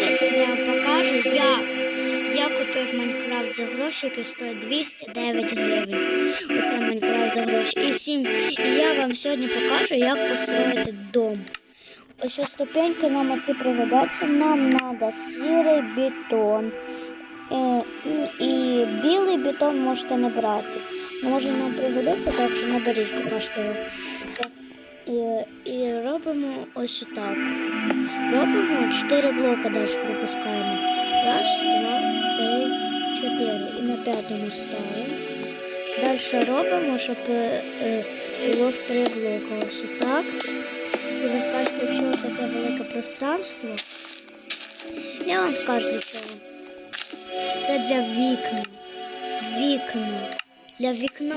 Сьогодні я вам покажу, як я купив Майнкрафт за гроші, який стоїть 209 гривень. Оце Майнкрафт за гроші. І всім і я вам сьогодні покажу, як построїти дом. Ось ось ступеньки нам оці пригодяться. Нам треба сірий бетон. Е, і- І білий бетон можете не брати. Може нам пригодиться, так що наберіть, покажете його. І, і робимо ось так. Робимо 4 блока далі пропускаємо. Раз, два, три, чотири. І на п'ятому ставимо. Далі робимо, щоб е, е, було в три блока. Ось так. І ви скажете, чого таке велике пространство. Я вам скажу для. Це для вікна. Вікна. Для вікна.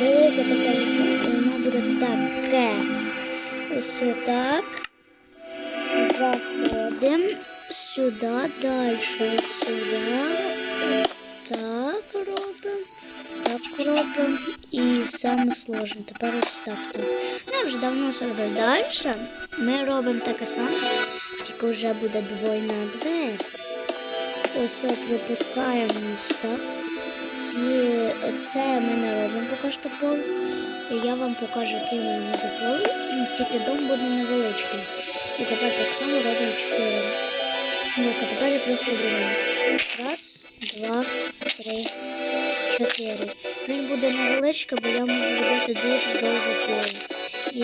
Велике таке вікно, буде таке. Ось так. Заходимо сюди, далі сюди. Так робимо. Так робимо. І саме сложне. Тепер ось так ставимо. Я вже давно зробив. Далі ми робимо таке саме, тільки вже буде двойна двері. Ось ось так. І це ми не робимо поки що пол. І я вам покажу, буде пол. Ну, Тільки дом буде невеличкий. І тепер так само робимо 4. Ну, а тепер я трохи по-другому. Раз, два, три, чотири. Він буде невеличкий, бо я можу робити дуже довго поле. І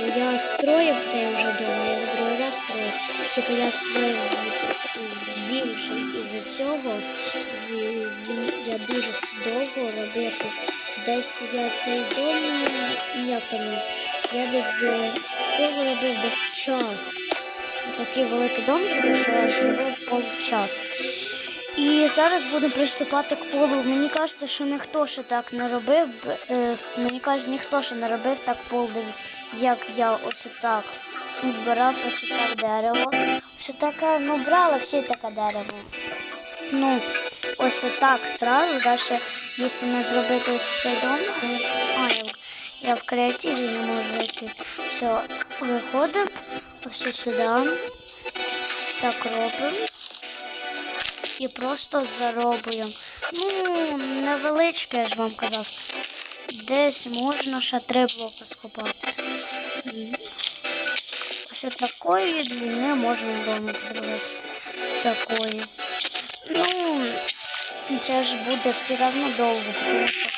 бо я строїв цей вже дома, я другий раз строїв. Тільки я строїв більше із-за цього. і Я дуже довго робив. Десь я цей дом, як там, я десь е, довго робив десь час. Такий великий дом що аж робив полчас. І зараз будемо приступати к полу. Мені кажеться, що ніхто ще так не робив. Е, мені кажеться, ніхто ще не робив так пол, як я ось так збирав ось так дерево. Ось таке, ну брала всі таке дерево. Ну, ось так сразу, далі, якщо не зробити ось цей дом, а, я, в- креативі не можу зайти. Все, виходимо ось сюди. Так робимо. І просто заробуємо. Ну, невеличке, я ж вам казав. Десь можна ще три блоки скопати. Ось такої длини можна вдома зробити. Такої. Ну, це ж буде все одно довго, тому що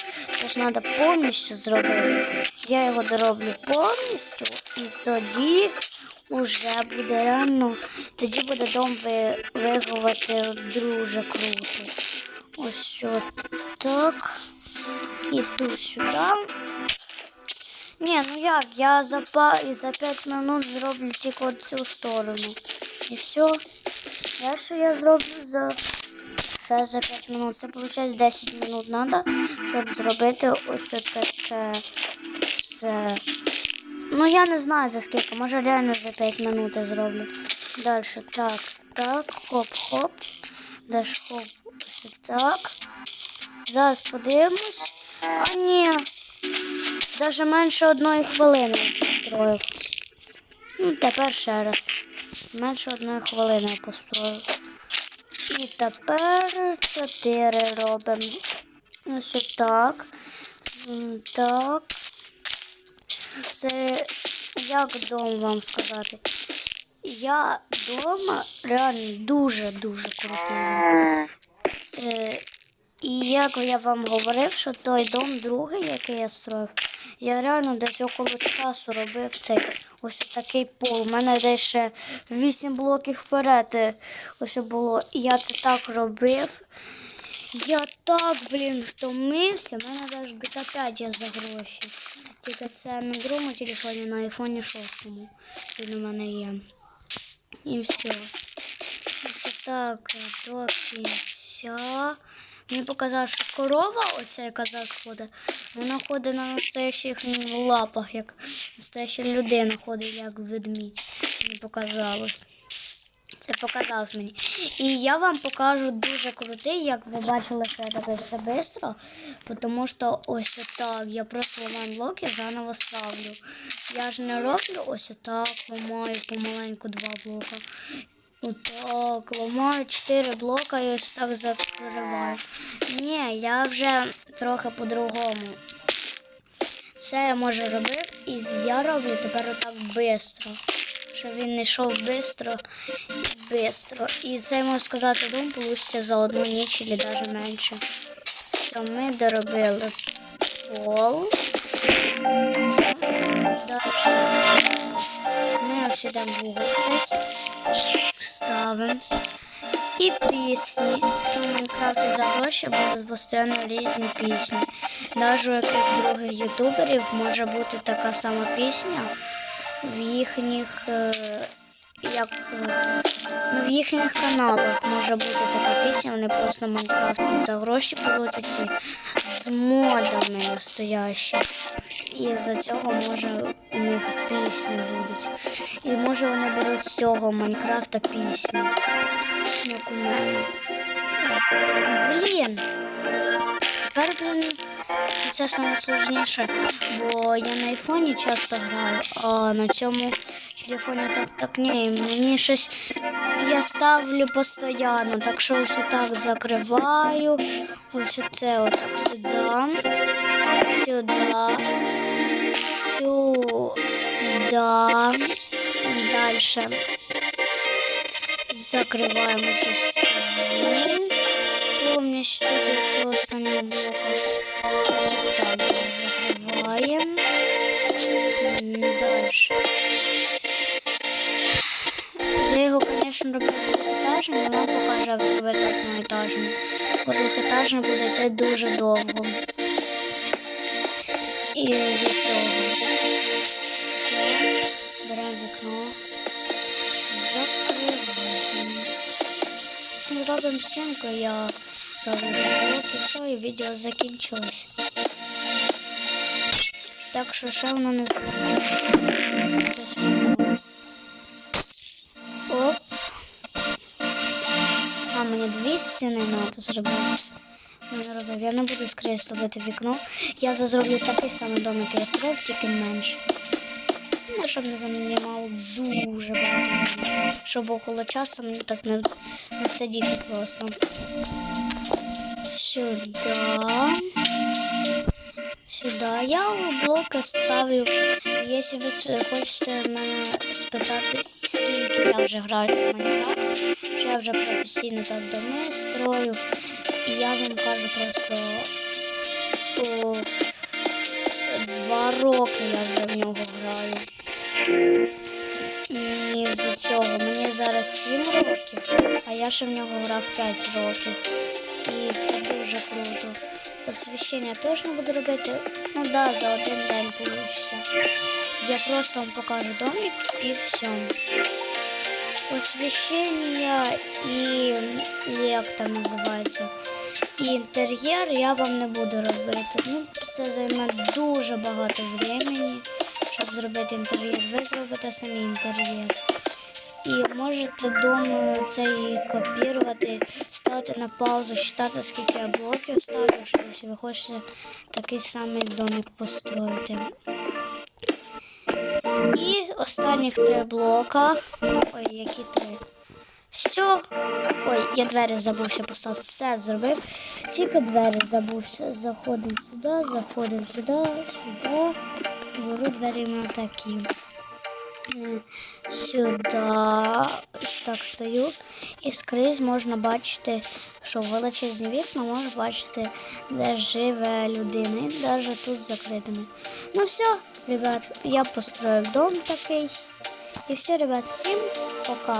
це ж треба повністю зробити. Я його дороблю повністю і тоді вже буде реально, тоді буде дом ви, виглядати дуже круто. Ось так. Іду сюди. Ні, ну як, я за, за 5 минут зроблю тільки цю сторону. І все. Дальше я зроблю за ще за 5 минут. Це виходить 10 минут треба, щоб зробити ось таке все. Ну я не знаю за скільки, може реально за 5 минут зроблю. Далі так, так, хоп-хоп. Далі хоп, ось так. Зараз подивимось. А ні. Даже менше одної хвилини построїв. Ну, тепер ще раз. Менше одної хвилини я построїв. І тепер чотири робимо. Ось так. Так. Це як дом вам сказати. Я вдома реально дуже-дуже крутий. Е, і як я вам говорив, що той дом другий, який я строїв, я реально десь около часу робив цей ось такий пол. У мене десь ще 8 блоків вперед е, ось було. Я це так робив. Я так, блін, втомився. У мене навіть GTA 5 є за гроші. Тільки це на другому телефоні, на айфоні 6. Він у мене є. І все. Ось так до кінця. Мені показав, що корова, оця яка зараз ходить, вона ходить на настоящих лапах, як настояща людина ходить, як ведмідь. Мені показалось. Це показалось мені. І я вам покажу дуже крутий, як ви бачили, що я таке все швидко, тому що ось так. Я просто блоки, заново ставлю. Я ж не роблю ось так, ламаю помаленьку два блока. Отак, ламаю 4 блока і ось так закриваю. Ні, я вже трохи по-другому. Це я може робив, і я роблю тепер отак швидко. Щоб він не йшов швидко і швидко. І це можна сказати, дом вийде за одну ніч або навіть менше. Все, ми доробили пол. Дальше ми ось йдемо в угол цей. І пісні. В цьому Майнкрафті за гроші будуть постійно різні пісні. Навіть у яких других ютуберів може бути така сама пісня в їхніх, е, як, е, ну, в їхніх каналах може бути така пісня, вони просто Майнкрафт за гроші крутять з модами настоящі. І за цього може у них пісні будуть. І може вони беруть з цього Майнкрафта пісні. Як у. Блін. Тепер, блін, це саме сложніше, бо я на айфоні часто граю, а на цьому телефоні так так ні. Мені щось я ставлю постійно, так що ось отак закриваю. Ось оце отак сюди. Сюди. Сюди. Дальше. Закриваємо цю сторону. До цього останнього блоку. Ось так закриваємо. Дальше. Я його, звісно, роблю двохетажним, але вам покажу, як зробити одноетажним. Бо двохетажний буде йти дуже довго. І від цього. Зробимо стінку, я роблю потолок і все, і відео закінчилось. Так що ще воно не закінчилось. Оп. А, мені дві стіни треба зробити. Я не. Я не буду скрізь робити вікно. Я зроблю такий самий домик, як я строїв, тільки менше. Щоб не займало дуже багато. Щоб около часу мені так не, не сидіти просто. Сюди. Сюди. Я блоки ставлю. Якщо ви хочете мене спитати, скільки я вже граю в Майнкрафт, що я вже професійно так доми строю. І я вам кажу просто о, два роки я вже в нього граю. І з цього мені зараз 7 років, а я ще в нього грав 5 років. І це дуже круто. Освіщення не буду робити. Ну да, за один день вийде. Я просто вам покажу домик і все. Освіщення і як там називається. І інтер'єр я вам не буду робити. Ну, це займе дуже багато времени, щоб зробити інтер'єр. Ви зробите самі інтер'єр. І можете вдома це і копірувати, ставити на паузу, читати, скільки я блоків ставлю, що якщо ви хочете такий самий домик построїти. І останніх три блока. Ой, які три. Все. Ой, я двері забувся поставити. Все зробив. Тільки двері забувся. Заходимо сюди, заходимо сюди, сюди. Двері іменно такі. Е, Сюди так стою. І скрізь можна бачити, що величезні вікна можна бачити, де живе людина. І навіть тут закритими. Ну все, ребят, я построїв дом такий. І все, ребят, всім пока.